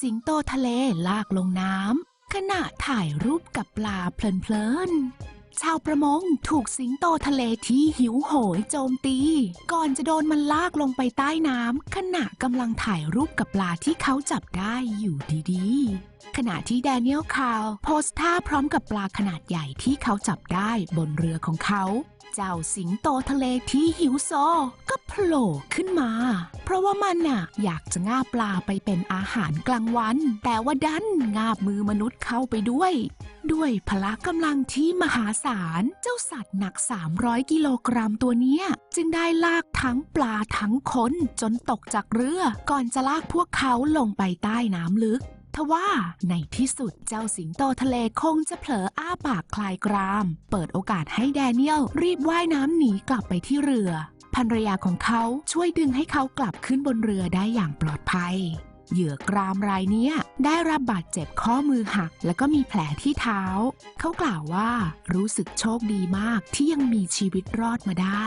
สิงโตทะเลลากลงน้ำขณะถ่ายรูปกับปลาเพลินๆ ชาวประมงถูกสิงโตทะเลที่หิวโหยโจมตี ก่อนจะโดนมันลากลงไปใต้น้ำขณะกำลังถ่ายรูปกับปลาที่เขาจับได้อยู่ดีๆ ขณะที่แดเนียลคาร์โพสท่าพร้อมกับปลาขนาดใหญ่ที่เขาจับได้บนเรือของเขา เจ้าสิงโตทะเลที่หิวโซก็โผล่ขึ้นมา เพราะว่ามันน่ะอยากจะง่าปลาไปเป็นอาหารกลางวัน แต่ว่าดันง่าบมือมนุษย์เข้าไปด้วย ด้วยพละกำลังที่มหาศาล เจ้าสัตว์หนัก 300 กิโลกรัมตัวเนี้ย จึงได้ลากทั้งปลาทั้งคนจนตกจากเรือ ก่อนจะลากพวกเขาลงไปใต้น้ำลึก ทว่าในที่สุดเจ้าสิงโตทะเลคงจะเผลออ้าปากคลายกราม เปิดโอกาสให้แดเนียลรีบว่ายน้ำหนีกลับไปที่เรือภรรยาของเขาช่วยดึงให้เขากลับขึ้นบนเรือได้อย่างปลอดภัย เหยื่อกรามรายนี้ได้รับบาดเจ็บข้อมือหัก แล้วก็มีแผลที่เท้า เขากล่าวว่ารู้สึกโชคดีมากที่ยังมีชีวิตรอดมาได้